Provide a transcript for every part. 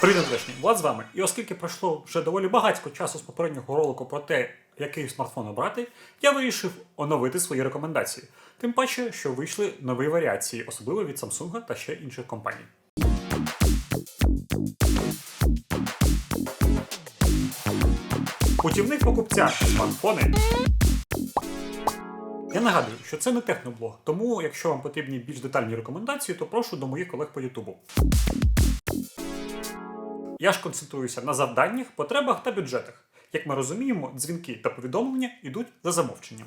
Привіт, Андрешні, Влад з вами. І оскільки пройшло вже доволі багатько часу з попереднього ролику про те, який смартфон обрати, я вирішив оновити свої рекомендації. Тим паче, що вийшли нові варіації, особливо від Samsung та ще інших компаній. Путівник покупця смартфони. Я нагадую, що це не техноблог, тому якщо вам потрібні більш детальні рекомендації, то прошу до моїх колег по Ютубу. Я ж концентруюся на завданнях, потребах та бюджетах. Як ми розуміємо, дзвінки та повідомлення йдуть за замовченням.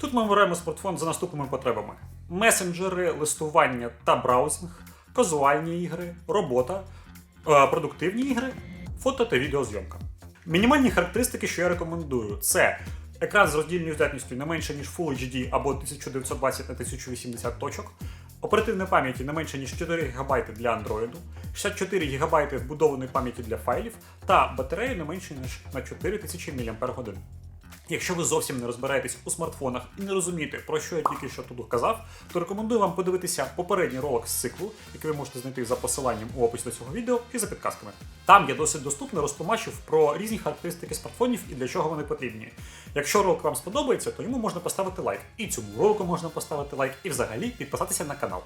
Тут ми обираємо смартфон за наступними потребами: месенджери, листування та браузинг, казуальні ігри, робота, е, продуктивні ігри, фото та відеозйомка. Мінімальні характеристики, що я рекомендую, це екран з роздільною здатністю не менше, ніж Full HD або 1920 на 1080 точок, оперативної пам'яті не менше, ніж 4 ГБ для Android, 64 ГБ вбудованої пам'яті для файлів та батарею не менше, ніж на 4000 мАч. Якщо ви зовсім не розбираєтесь у смартфонах і не розумієте, про що я тільки що тут казав, то рекомендую вам подивитися попередній ролик з циклу, який ви можете знайти за посиланням у описі до цього відео і за підказками. Там я досить доступно розтлумачив про різні характеристики смартфонів і для чого вони потрібні. Якщо ролик вам сподобається, то йому можна поставити лайк. І цьому ролику можна поставити лайк, і взагалі підписатися на канал.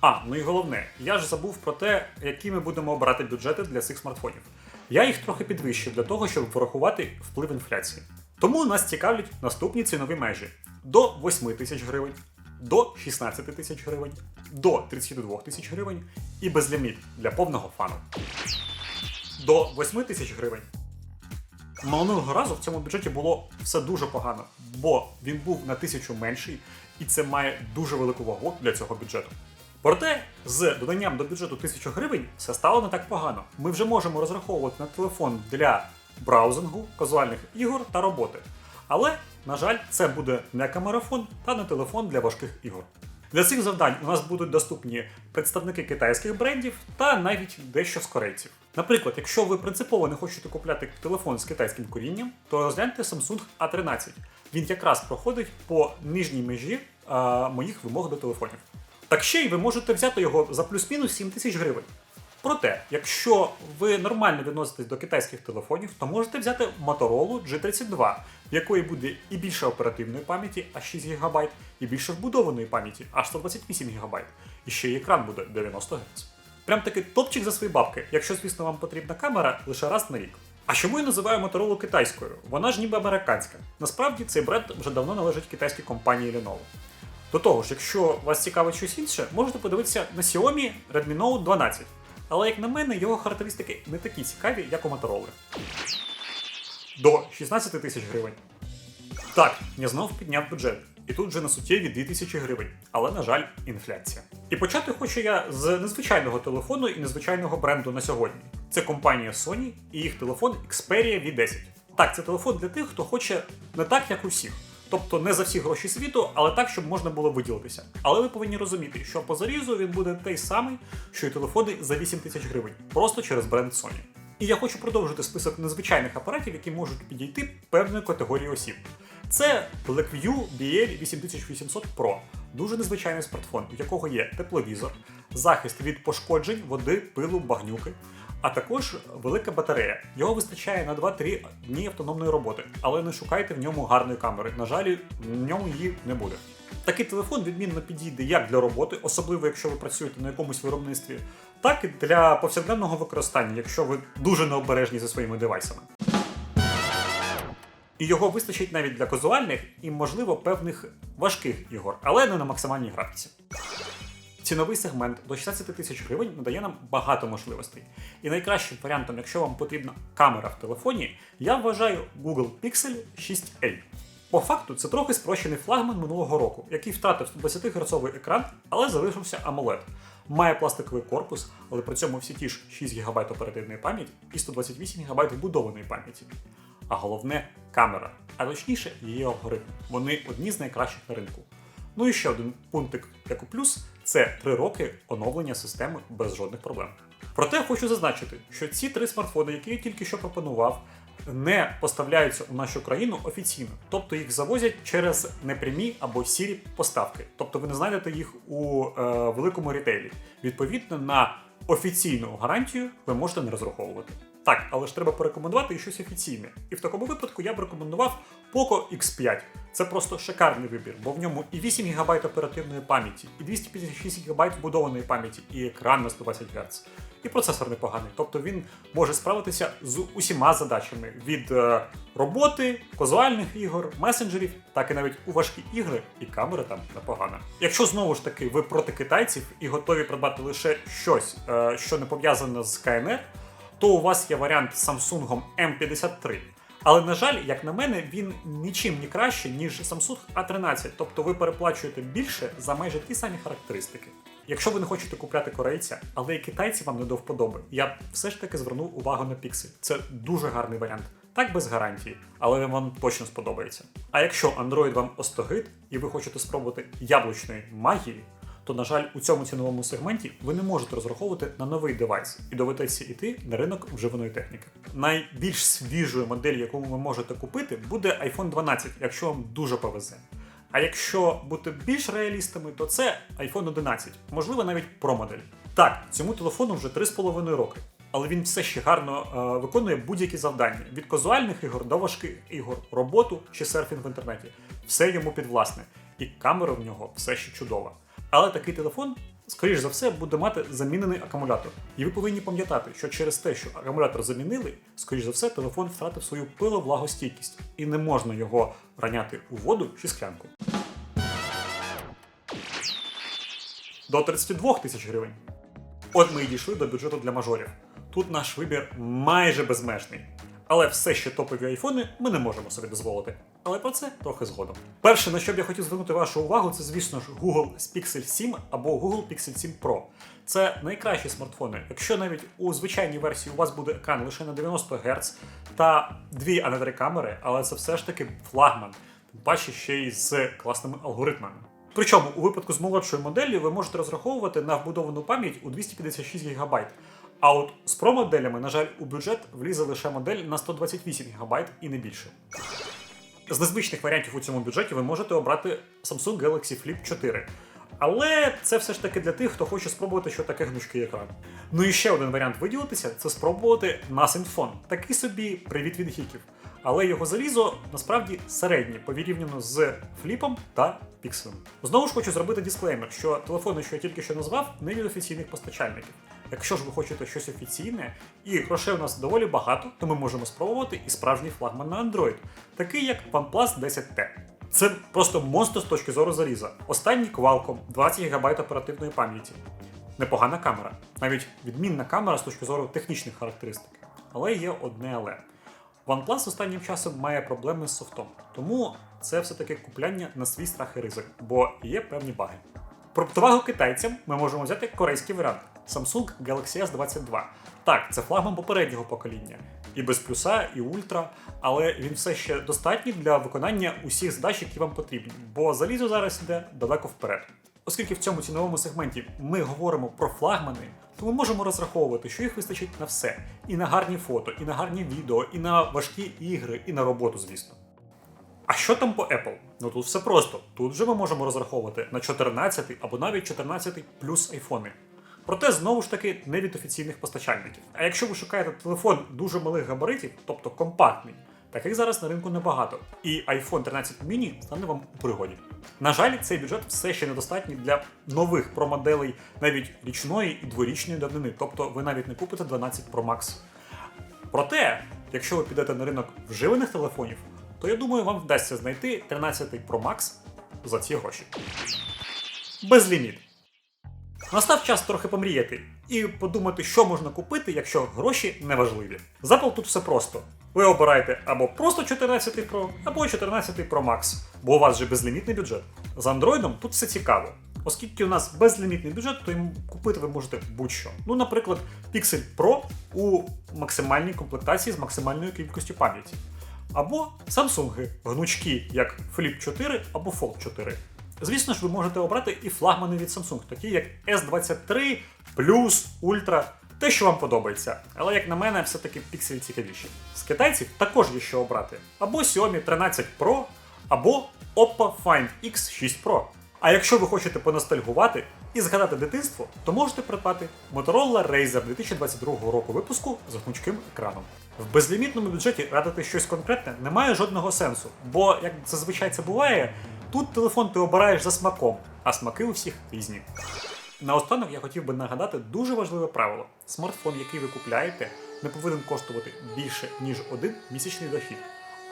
А, ну і головне, я ж забув про те, які ми будемо обирати бюджети для цих смартфонів. Я їх трохи підвищив для того, щоб врахувати вплив інфляції. Тому нас цікавлять наступні цінові межі: до 8 тисяч гривень, до 16 тисяч гривень, до 32 тисяч гривень і безліміт для повного фану. До 8 тисяч гривень. Минулого разу в цьому бюджеті було все дуже погано, бо він був на тисячу менший, і це має дуже велику вагу для цього бюджету. Проте з доданням до бюджету 1000 гривень все стало не так погано. Ми вже можемо розраховувати на телефон для браузингу, казуальних ігор та роботи. Але, на жаль, це буде не камерафон та не телефон для важких ігор. Для цих завдань у нас будуть доступні представники китайських брендів та навіть дещо з корейців. Наприклад, якщо ви принципово не хочете купляти телефон з китайським корінням, то розгляньте Samsung A13. Він якраз проходить по нижній межі а, моїх вимог до телефонів. Так ще й ви можете взяти його за плюс-мінус 7 тисяч гривень. Проте, якщо ви нормально відноситесь до китайських телефонів, то можете взяти Motorola G32, в якої буде і більше оперативної пам'яті, аж 6 ГБ, і більше вбудованої пам'яті, аж 128 ГБ. І ще й екран буде 90 Гц. Прям таки топчик за свої бабки, якщо, звісно, вам потрібна камера лише раз на рік. А чому я називаю Motorola китайською? Вона ж ніби американська. Насправді цей бренд вже давно належить китайській компанії Lenovo. До того ж, якщо вас цікавить щось інше, можете подивитися на Xiaomi Redmi Note 12. Але, як на мене, його характеристики не такі цікаві, як у Motorola. До 16 тисяч гривень. Так, я знов підняв бюджет. І тут вже на суттєві 2000 гривень. Але, на жаль, інфляція. І почати хочу я з незвичайного телефону і незвичайного бренду на сьогодні. Це компанія Sony і їх телефон Xperia V10. Так, це телефон для тих, хто хоче не так, як у всіх. Тобто не за всі гроші світу, але так, щоб можна було виділитися. Але ви повинні розуміти, що по зарізу він буде той самий, що й телефони за 8 тисяч гривень, просто через бренд Sony. І я хочу продовжити список незвичайних апаратів, які можуть підійти певної категорії осіб. Це Blackview BL 8800 Pro, дуже незвичайний смартфон, у якого є тепловізор, захист від пошкоджень, води, пилу, багнюки. А також велика батарея. Його вистачає на 2-3 дні автономної роботи, але не шукайте в ньому гарної камери. На жаль, в ньому її не буде. Такий телефон відмінно підійде як для роботи, особливо якщо ви працюєте на якомусь виробництві, так і для повсякденного використання, якщо ви дуже необережні зі своїми девайсами. І його вистачить навіть для казуальних і, можливо, певних важких ігор, але не на максимальній графіці. Ціновий сегмент до 16 тисяч гривень надає нам багато можливостей. І найкращим варіантом, якщо вам потрібна камера в телефоні, я вважаю Google Pixel 6a. По факту, це трохи спрощений флагман минулого року, який втратив 120 Гц екран, але залишився AMOLED. Має пластиковий корпус, але при цьому всі ті ж 6 ГБ оперативної пам'яті і 128 ГБ вбудованої пам'яті. А головне камера, а точніше її алгоритм. Вони одні з найкращих на ринку. Ну і ще один пунктик, як у плюс, це 3 роки оновлення системи без жодних проблем. Проте хочу зазначити, що ці три смартфони, які я тільки що пропонував, не поставляються у нашу країну офіційно, тобто їх завозять через непрямі або сірі поставки. Тобто ви не знайдете їх у е, великому рітейлі. Відповідно, на офіційну гарантію ви можете не розраховувати. Так, але ж треба порекомендувати і щось офіційне. І в такому випадку я б рекомендував Poco X5. Це просто шикарний вибір, бо в ньому і 8 ГБ оперативної пам'яті, і 256 ГБ вбудованої пам'яті, і екран на 120 Гц. І процесор непоганий. Тобто він може справитися з усіма задачами від е, роботи, казуальних ігор, месенджерів, так і навіть у важкі ігри, і камера там непогана. Якщо знову ж таки ви проти китайців і готові придбати лише щось, е, що не пов'язане з КНР, то у вас є варіант з Samsung M53. Але, на жаль, як на мене, він нічим не краще, ніж Samsung A13, тобто ви переплачуєте більше за майже ті самі характеристики. Якщо ви не хочете купляти корейця, але і китайці вам не до вподоби, я все ж таки звернув увагу на Pixel. Це дуже гарний варіант. Так без гарантії, але вам точно сподобається. А якщо Android вам остогид і ви хочете спробувати яблучної магії, то, на жаль, у цьому ціновому сегменті ви не можете розраховувати на новий девайс і доведеться йти на ринок вживаної техніки. Найбільш свіжою моделлю, яку ви можете купити, буде iPhone 12, якщо вам дуже повезе. А якщо бути більш реалістами, то це iPhone 11, можливо, навіть Pro модель. Так, цьому телефону вже 3,5 роки, але він все ще гарно е, виконує будь-які завдання від казуальних ігор до важких ігор, роботу чи серфінг в інтернеті. Все йому підвласне, і камера в нього все ще чудова. Але такий телефон, скоріш за все, буде мати замінений акумулятор. І ви повинні пам'ятати, що через те, що акумулятор замінили, скоріш за все, телефон втратив свою пиловлагостійкість, і не можна його раняти у воду чи склянку. До 32 тисяч гривень. От ми і дійшли до бюджету для мажорів. Тут наш вибір майже безмежний. Але все ще топові айфони ми не можемо собі дозволити. Але про це трохи згодом. Перше, на що б я хотів звернути вашу увагу, це, звісно ж, Google Pixel 7 або Google Pixel 7 Pro. Це найкращі смартфони. Якщо навіть у звичайній версії у вас буде екран лише на 90 Гц та дві, а не три камери, але це все ж таки флагман, тим паче ще й з класними алгоритмами. Причому у випадку з молодшою моделлю ви можете розраховувати на вбудовану пам'ять у 256 ГБ. А от з Pro моделями, на жаль, у бюджет влізе лише модель на 128 ГБ і не більше. З незвичних варіантів у цьому бюджеті ви можете обрати Samsung Galaxy Flip 4. Але це все ж таки для тих, хто хоче спробувати, що таке гнучкий екран. Ну і ще один варіант виділитися це спробувати Phone. Такий собі привіт від гіків. Але його залізо насправді середнє порівняно з фліпом та пікселем. Знову ж хочу зробити дисклеймер, що телефони, що я тільки що назвав, не від офіційних постачальників. Якщо ж ви хочете щось офіційне, і грошей у нас доволі багато, то ми можемо спробувати і справжній флагман на Android, такий як OnePlus 10T. Це просто монстр з точки зору заліза. Останній Qualcomm, 20 ГБ оперативної пам'яті. Непогана камера, навіть відмінна камера з точки зору технічних характеристик. Але є одне але. OnePlus останнім часом має проблеми з софтом, тому це все-таки купляння на свій страх і ризик, бо є певні баги. Про противагу китайцям ми можемо взяти корейський варіант Samsung Galaxy S22. Так, це флагман попереднього покоління. І без плюса, і ультра, але він все ще достатній для виконання усіх задач, які вам потрібні, бо залізо зараз йде далеко вперед. Оскільки в цьому ціновому сегменті ми говоримо про флагмани, то ми можемо розраховувати, що їх вистачить на все: і на гарні фото, і на гарні відео, і на важкі ігри, і на роботу, звісно. А що там по Apple? Ну тут все просто. Тут же ми можемо розраховувати на 14 або навіть 14 плюс айфони. Проте знову ж таки не від офіційних постачальників. А якщо ви шукаєте телефон дуже малих габаритів, тобто компактний, таких зараз на ринку небагато. І iPhone 13 mini стане вам у пригоді. На жаль, цей бюджет все ще недостатній для нових Pro моделей навіть річної і дворічної давнини, тобто ви навіть не купите 12 Pro Max. Проте, якщо ви підете на ринок вживаних телефонів, то я думаю, вам вдасться знайти 13 Pro Max за ці гроші. Безліміт. Настав час трохи помріяти і подумати, що можна купити, якщо гроші не важливі. З Apple тут все просто. Ви обираєте або просто 14 Pro, або 14 Pro Max, бо у вас же безлімітний бюджет. З Android тут все цікаво. Оскільки у нас безлімітний бюджет, то їм купити ви можете будь-що. Ну, наприклад, Pixel Pro у максимальній комплектації з максимальною кількістю пам'яті. Або Samsung гнучкі, як Flip 4 або Fold 4. Звісно ж, ви можете обрати і флагмани від Samsung, такі як S23 Plus Ultra те, що вам подобається. Але як на мене, все-таки пікселі цікавіші. З китайців також є що обрати: або Xiaomi 13 Pro, або Oppo Find X6 Pro. А якщо ви хочете поностальгувати і згадати дитинство, то можете придбати Motorola Razr 2022 року випуску з гнучким екраном. В безлімітному бюджеті радити щось конкретне немає жодного сенсу, бо, як зазвичай це буває, тут телефон ти обираєш за смаком, а смаки у всіх різні. Наостанок я хотів би нагадати дуже важливе правило: смартфон, який ви купляєте, не повинен коштувати більше, ніж один місячний дохід.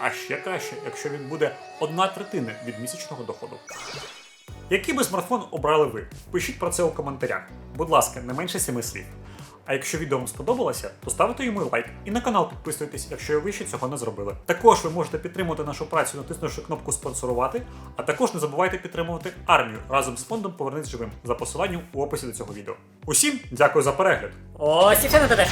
А ще краще, якщо він буде одна третина від місячного доходу. Який би смартфон обрали ви? Пишіть про це у коментарях. Будь ласка, не менше 7 слів. А якщо відео вам сподобалося, то ставте йому лайк і на канал підписуйтесь, якщо ви ще цього не зробили. Також ви можете підтримувати нашу працю, натиснувши кнопку спонсорувати, а також не забувайте підтримувати армію разом з фондом Повернись живим за посиланням у описі до цього відео. Усім дякую за перегляд! Ось і все на тебе.